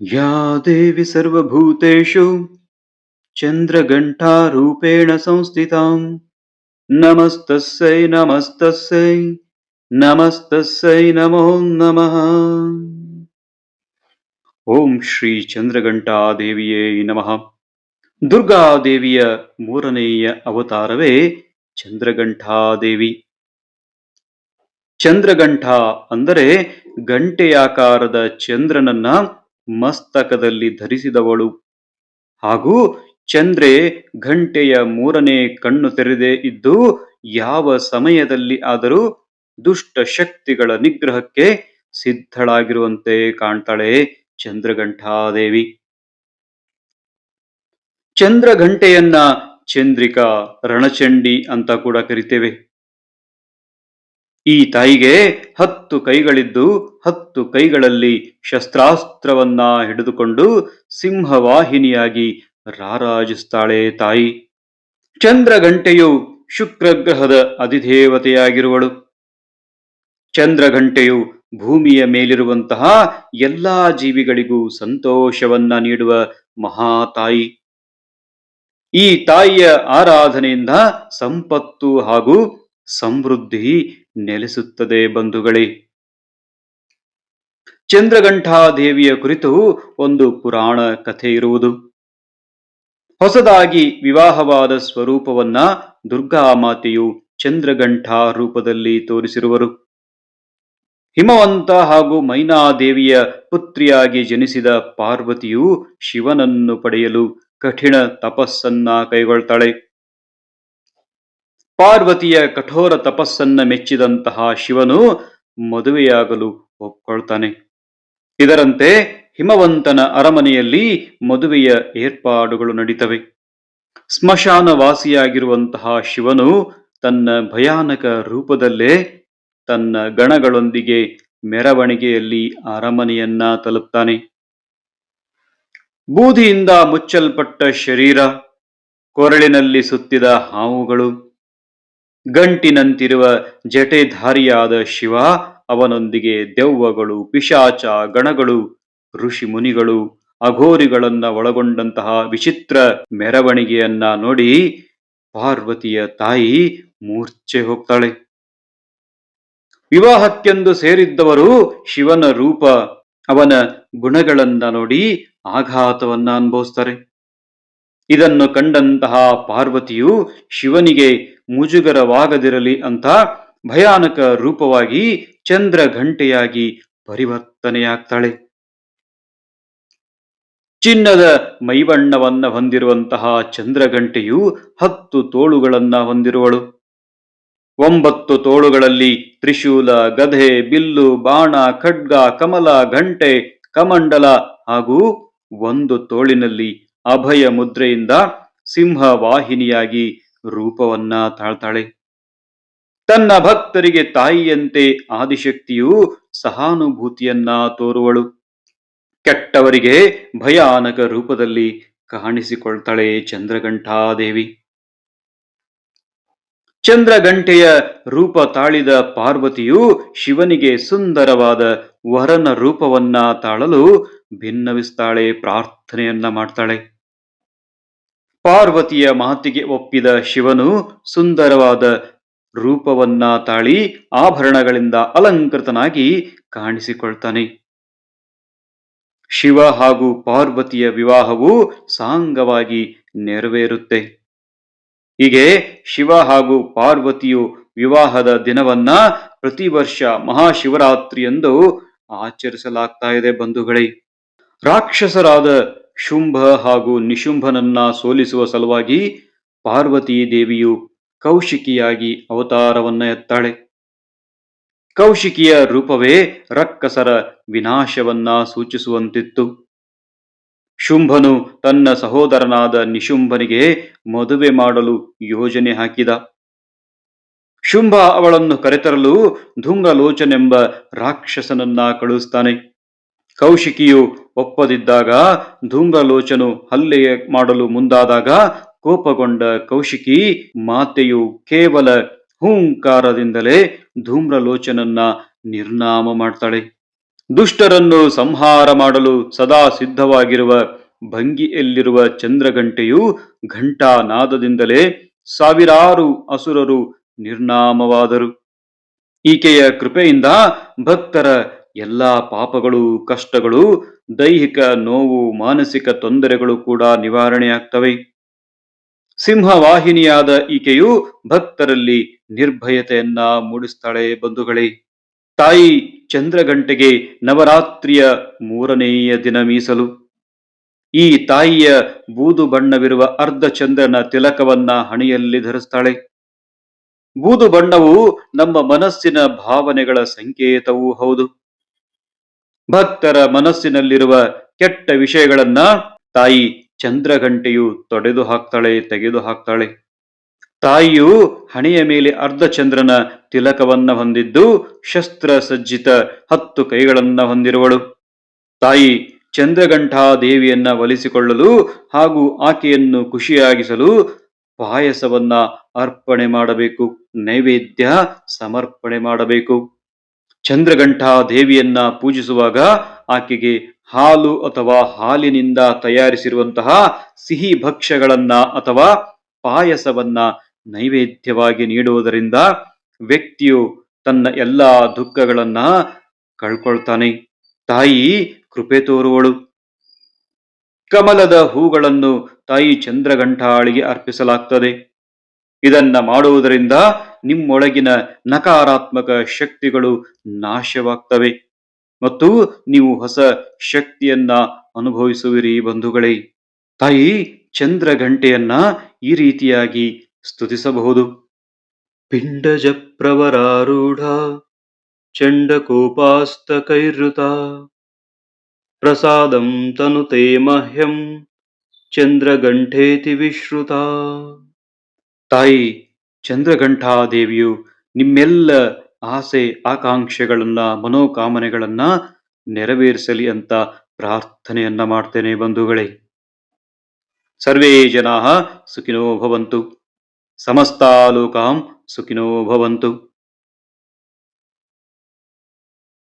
या देवी सर्वभूतेषु चन्द्रघण्टारूपेण संस्थितां नमस्तस्यै नमस्तस्यै ನಮಸ್ತಸ್ಸೈ ನಮೋ ನಮಃ ಓಂ ಶ್ರೀ ಚಂದ್ರಘಂಟಾದೇವಿಯೇ ನಮಃ ದುರ್ಗಾದೇವಿಯ ಮೂರನೆಯ ಅವತಾರವೇ ಚಂದ್ರಘಂಟಾದೇವಿ ಚಂದ್ರಘಂಟ ಅಂದರೆ ಗಂಟೆಯಾಕಾರದ ಚಂದ್ರನನ್ನ ಮಸ್ತಕದಲ್ಲಿ ಧರಿಸಿದವಳು. ಹಾಗೂ ಚಂದ್ರೆ ಘಂಟೆಯ ಮೂರನೇ ಕಣ್ಣು ತೆರೆದೇ ಇದ್ದು, ಯಾವ ಸಮಯದಲ್ಲಿ ಆದರೂ ದುಷ್ಟ ಶಕ್ತಿಗಳ ನಿಗ್ರಹಕ್ಕೆ ಸಿದ್ಧಳಾಗಿರುವಂತೆ ಕಾಣ್ತಾಳೆ ಚಂದ್ರಘಂಟಾದೇವಿ. ಚಂದ್ರಘಂಟೆಯನ್ನ ಚಂದ್ರಿಕಾ ರಣಚಂಡಿ ಅಂತ ಕೂಡ ಕರಿತೇವೆ. ಈ ತಾಯಿಗೆ ಹತ್ತು ಕೈಗಳಿದ್ದು ಹತ್ತು ಕೈಗಳಲ್ಲಿ ಶಸ್ತ್ರಾಸ್ತ್ರವನ್ನ ಹಿಡಿದುಕೊಂಡು ಸಿಂಹವಾಹಿನಿಯಾಗಿ ರಾರಾಜಿಸ್ತಾಳೆ ತಾಯಿ. ಚಂದ್ರಘಂಟೆಯು ಶುಕ್ರಗ್ರಹದ ಅಧಿದೇವತೆಯಾಗಿರುವಳು. ಚಂದ್ರಘಂಟೆಯು ಭೂಮಿಯ ಮೇಲಿರುವಂತಹ ಎಲ್ಲಾ ಜೀವಿಗಳಿಗೂ ಸಂತೋಷವನ್ನ ನೀಡುವ ಮಹಾತಾಯಿ ಈ ತಾಯಿಯ ಆರಾಧನೆಯಿಂದ ಸಂಪತ್ತು ಹಾಗೂ ಸಮೃದ್ಧಿ ನೆಲೆಸುತ್ತದೆ ಬಂಧುಗಳೇ. ಚಂದ್ರಗಂಠಾದೇವಿಯ ಕುರಿತು ಒಂದು ಪುರಾಣ ಕಥೆ ಇರುವುದು. ಹೊಸದಾಗಿ ವಿವಾಹವಾದ ಸ್ವರೂಪವನ್ನ ದುರ್ಗಾ ಮಾತೆಯು ಚಂದ್ರಗಂಠಾ ರೂಪದಲ್ಲಿ ತೋರಿಸಿರುವರು. ಹಿಮವಂತ ಹಾಗೂ ಮೈನಾದೇವಿಯ ಪುತ್ರಿಯಾಗಿ ಜನಿಸಿದ ಪಾರ್ವತಿಯು ಶಿವನನ್ನು ಪಡೆಯಲು ಕಠಿಣ ತಪಸ್ಸನ್ನ ಕೈಗೊಳ್ತಾಳೆ. ಪಾರ್ವತಿಯ ಕಠೋರ ತಪಸ್ಸನ್ನ ಮೆಚ್ಚಿದಂತಹ ಶಿವನು ಮದುವೆಯಾಗಲು ಒಪ್ಕೊಳ್ತಾನೆ. ಇದರಂತೆ ಹಿಮವಂತನ ಅರಮನೆಯಲ್ಲಿ ಮದುವೆಯ ಏರ್ಪಾಡುಗಳು ನಡೀತವೆ. ಸ್ಮಶಾನವಾಸಿಯಾಗಿರುವಂತಹ ಶಿವನು ತನ್ನ ಭಯಾನಕ ರೂಪದಲ್ಲೇ ತನ್ನ ಗಣಗಳೊಂದಿಗೆ ಮೆರವಣಿಗೆಯಲ್ಲಿ ಅರಮನೆಯನ್ನ ತಲುಪ್ತಾನೆ. ಬೂದಿಯಿಂದ ಮುಚ್ಚಲ್ಪಟ್ಟ ಶರೀರ, ಕೊರಳಿನಲ್ಲಿ ಸುತ್ತಿದ ಹಾವುಗಳು ಗಂಟಿನಂತಿರುವ ಜಟೆಧಾರಿಯಾದ ಶಿವ, ಅವನೊಂದಿಗೆ ದೆವ್ವಗಳು, ಪಿಶಾಚ, ಗಣಗಳು, ಋಷಿ ಮುನಿಗಳು, ಅಘೋರಿಗಳನ್ನ ಒಳಗೊಂಡಂತಹ ವಿಚಿತ್ರ ಮೆರವಣಿಗೆಯನ್ನ ನೋಡಿ ಪಾರ್ವತಿಯ ತಾಯಿ ಮೂರ್ಛೆ ಹೋಗ್ತಾಳೆ. ವಿವಾಹಕ್ಕೆಂದು ಸೇರಿದ್ದವರು ಶಿವನ ರೂಪ, ಅವನ ಗುಣಗಳನ್ನ ನೋಡಿ ಆಘಾತವನ್ನ ಅನುಭವಿಸ್ತಾರೆ. ಇದನ್ನು ಕಂಡಂತಹ ಪಾರ್ವತಿಯು ಶಿವನಿಗೆ ಮುಜುಗರವಾಗದಿರಲಿ ಅಂತ ಭಯಾನಕ ರೂಪವಾಗಿ ಚಂದ್ರ ಘಂಟೆಯಾಗಿ ಪರಿವರ್ತನೆಯಾಗ್ತಾಳೆ. ಚಿನ್ನದ ಮೈಬಣ್ಣವನ್ನ ಹೊಂದಿರುವಂತಹ ಚಂದ್ರಗಂಟೆಯು ಹತ್ತು ತೋಳುಗಳನ್ನ ಹೊಂದಿರುವಳು. ಒಂಬತ್ತು ತೋಳುಗಳಲ್ಲಿ ತ್ರಿಶೂಲ, ಗಧೆ, ಬಿಲ್ಲು, ಬಾಣ, ಖಡ್ಗ, ಕಮಲ, ಘಂಟೆ, ಕಮಂಡಲ ಹಾಗೂ ಒಂದು ತೋಳಿನಲ್ಲಿ ಅಭಯ ಮುದ್ರೆಯಿಂದ ಸಿಂಹ ವಾಹಿನಿಯಾಗಿ ರೂಪವನ್ನ ತಾಳ್ತಾಳೆ. ತನ್ನ ಭಕ್ತರಿಗೆ ತಾಯಿಯಂತೆ ಆದಿಶಕ್ತಿಯು ಸಹಾನುಭೂತಿಯನ್ನ ತೋರುವಳು. ಕೆಟ್ಟವರಿಗೆ ಭಯಾನಕ ರೂಪದಲ್ಲಿ ಕಾಣಿಸಿಕೊಳ್ತಾಳೆ ಚಂದ್ರಘಂಟಾದೇವಿ. ಚಂದ್ರಗಂಟೆಯ ರೂಪ ತಾಳಿದ ಪಾರ್ವತಿಯು ಶಿವನಿಗೆ ಸುಂದರವಾದ ವರನ ರೂಪವನ್ನ ತಾಳಲು ಭಿನ್ನವಿಸ್ತಾಳೆ, ಪ್ರಾರ್ಥನೆಯನ್ನ ಮಾಡ್ತಾಳೆ. ಪಾರ್ವತಿಯ ಮಾತಿಗೆ ಒಪ್ಪಿದ ಶಿವನು ಸುಂದರವಾದ ರೂಪವನ್ನ ತಾಳಿ ಆಭರಣಗಳಿಂದ ಅಲಂಕೃತನಾಗಿ ಕಾಣಿಸಿಕೊಳ್ತಾನೆ. ಶಿವ ಹಾಗೂ ಪಾರ್ವತಿಯ ವಿವಾಹವು ಸಾಂಗವಾಗಿ ನೆರವೇರುತ್ತೆ. ಹೀಗೆ ಶಿವ ಹಾಗೂ ಪಾರ್ವತಿಯು ವಿವಾಹದ ದಿನವನ್ನ ಪ್ರತಿ ವರ್ಷ ಮಹಾಶಿವರಾತ್ರಿಯಂದು ಆಚರಿಸಲಾಗ್ತಾ ಇದೆ ಬಂಧುಗಳೇ. ರಾಕ್ಷಸರಾದ ಶುಂಭ ಹಾಗೂ ನಿಶುಂಭನನ್ನ ಸೋಲಿಸುವ ಸಲುವಾಗಿ ಪಾರ್ವತಿ ದೇವಿಯು ಕೌಶಿಕಿಯಾಗಿ ಅವತಾರವನ್ನ ಎತ್ತಾಳೆ. ಕೌಶಿಕಿಯ ರೂಪವೇ ರಕ್ಕಸರ ವಿನಾಶವನ್ನ ಸೂಚಿಸುವಂತಿತ್ತು. ಶುಂಭನು ತನ್ನ ಸಹೋದರನಾದ ನಿಶುಂಭನಿಗೆ ಮದುವೆ ಮಾಡಲು ಯೋಜನೆ ಹಾಕಿದ. ಶುಂಭ ಅವಳನ್ನು ಕರೆತರಲು ಧುಂಗಲೋಚನೆಂಬ ರಾಕ್ಷಸನನ್ನ ಕಳುಹಿಸ್ತಾನೆ. ಕೌಶಿಕಿಯು ಒಪ್ಪದಿದ್ದಾಗ ಧೂಮ್ರಲೋಚನು ಹಲ್ಲೆ ಮಾಡಲು ಮುಂದಾದಾಗ ಕೋಪಗೊಂಡ ಕೌಶಿಕಿ ಮಾತೆಯು ಕೇವಲ ಹೂಂಕಾರದಿಂದಲೇ ಧೂಮ್ರಲೋಚನನ್ನ ನಿರ್ನಾಮ ಮಾಡ್ತಾಳೆ. ದುಷ್ಟರನ್ನು ಸಂಹಾರ ಮಾಡಲು ಸದಾ ಸಿದ್ಧವಾಗಿರುವ ಭಂಗಿಯಲ್ಲಿರುವ ಚಂದ್ರಗಂಟೆಯು ಘಂಟಾ ನಾದದಿಂದಲೇ ಸಾವಿರಾರು ಅಸುರರು ನಿರ್ನಾಮವಾದರು. ಈಕೆಯ ಕೃಪೆಯಿಂದ ಭಕ್ತರ ಎಲ್ಲಾ ಪಾಪಗಳು, ಕಷ್ಟಗಳು, ದೈಹಿಕ ನೋವು, ಮಾನಸಿಕ ತೊಂದರೆಗಳು ಕೂಡ ನಿವಾರಣೆಯಾಗ್ತವೆ. ಸಿಂಹವಾಹಿನಿಯಾದ ಈಕೆಯು ಭಕ್ತರಲ್ಲಿ ನಿರ್ಭಯತೆಯನ್ನ ಮೂಡಿಸ್ತಾಳೆ ಬಂಧುಗಳೇ. ತಾಯಿ ಚಂದ್ರಗಂಟೆಗೆ ನವರಾತ್ರಿಯ ಮೂರನೆಯ ದಿನ ಮೀಸಲು. ಈ ತಾಯಿಯ ಬೂದು ಬಣ್ಣವಿರುವ ಅರ್ಧ ಚಂದ್ರನ ತಿಲಕವನ್ನ ಹಣಿಯಲ್ಲಿ ಧರಿಸ್ತಾಳೆ. ಬೂದು ಬಣ್ಣವು ನಮ್ಮ ಮನಸ್ಸಿನ ಭಾವನೆಗಳ ಸಂಕೇತವೂ ಹೌದು. ಭಕ್ತರ ಮನಸ್ಸಿನಲ್ಲಿರುವ ಕೆಟ್ಟ ವಿಷಯಗಳನ್ನ ತಾಯಿ ಚಂದ್ರಗಂಟೆಯು ತೊಡೆದು ಹಾಕ್ತಾಳೆ, ತೆಗೆದು ಹಾಕ್ತಾಳೆ. ತಾಯಿಯು ಹಣೆಯ ಮೇಲೆ ಅರ್ಧ ಚಂದ್ರನ ತಿಲಕವನ್ನ ಹೊಂದಿದ್ದು ಶಸ್ತ್ರ ಸಜ್ಜಿತ ಹತ್ತು ಕೈಗಳನ್ನ ಹೊಂದಿರುವಳು. ತಾಯಿ ಚಂದ್ರಗಂಠಾ ದೇವಿಯನ್ನ ಒಲಿಸಿಕೊಳ್ಳಲು ಹಾಗೂ ಆಕೆಯನ್ನು ಖುಷಿಯಾಗಿಸಲು ಪಾಯಸವನ್ನ ಅರ್ಪಣೆ ಮಾಡಬೇಕು, ನೈವೇದ್ಯ ಸಮರ್ಪಣೆ ಮಾಡಬೇಕು. ಚಂದ್ರಗಂಠಾ ದೇವಿಯನ್ನ ಪೂಜಿಸುವಾಗ ಆಕೆಗೆ ಹಾಲು ಅಥವಾ ಹಾಲಿನಿಂದ ತಯಾರಿಸಿರುವಂತಹ ಸಿಹಿ ಭಕ್ಷ್ಯಗಳನ್ನ ಅಥವಾ ಪಾಯಸವನ್ನ ನೈವೇದ್ಯವಾಗಿ ನೀಡುವುದರಿಂದ ವ್ಯಕ್ತಿಯು ತನ್ನ ಎಲ್ಲಾ ದುಃಖಗಳನ್ನ ಕಳ್ಕೊಳ್ತಾನೆ. ತಾಯಿ ಕೃಪೆ ತೋರುವಳು. ಕಮಲದ ಹೂಗಳನ್ನು ತಾಯಿ ಚಂದ್ರಗಂಠಾಳಿಗೆ ಅರ್ಪಿಸಲಾಗ್ತದೆ. ಇದನ್ನ ಮಾಡುವುದರಿಂದ ನಿಮ್ಮೊಳಗಿನ ನಕಾರಾತ್ಮಕ ಶಕ್ತಿಗಳು ನಾಶವಾಗ್ತವೆ. ಮತ್ತು ನೀವು ಹೊಸ ಶಕ್ತಿಯನ್ನ ಅನುಭವಿಸುವಿರಿ ಬಂಧುಗಳೇ. ತಾಯಿ ಚಂದ್ರ ಗಂಟೆಯನ್ನ ಈ ರೀತಿಯಾಗಿ ಸ್ತುತಿಸಬಹುದು. ಪಿಂಡಜ ಪ್ರವರಾರೂಢ ಚಂಡಕೋಪಾಸ್ತಕೈರ್ಋತ ಪ್ರಸಾದಂ ತನುತೆ ಮಹ್ಯಂ ಚಂದ್ರಗಂಠೇತಿ ವಿಶ್ರುತ. ತಾಯಿ ಚಂದ್ರಗಂಠಾ ದೇವಿಯು ನಿಮ್ಮೆಲ್ಲ ಆಸೆ, ಆಕಾಂಕ್ಷೆಗಳನ್ನ, ಮನೋಕಾಮನೆಗಳನ್ನ ನೆರವೇರಿಸಲಿ ಅಂತ ಪ್ರಾರ್ಥನೆಯನ್ನ ಮಾಡ್ತೇನೆ ಬಂಧುಗಳೇ. ಸರ್ವೇ ಜನಾ ಸುಖಿನೋ ಭವಂತು. ಸಮಸ್ತಾ ಲೋಕಾಂ ಸುಖಿನೋ ಭವಂತು.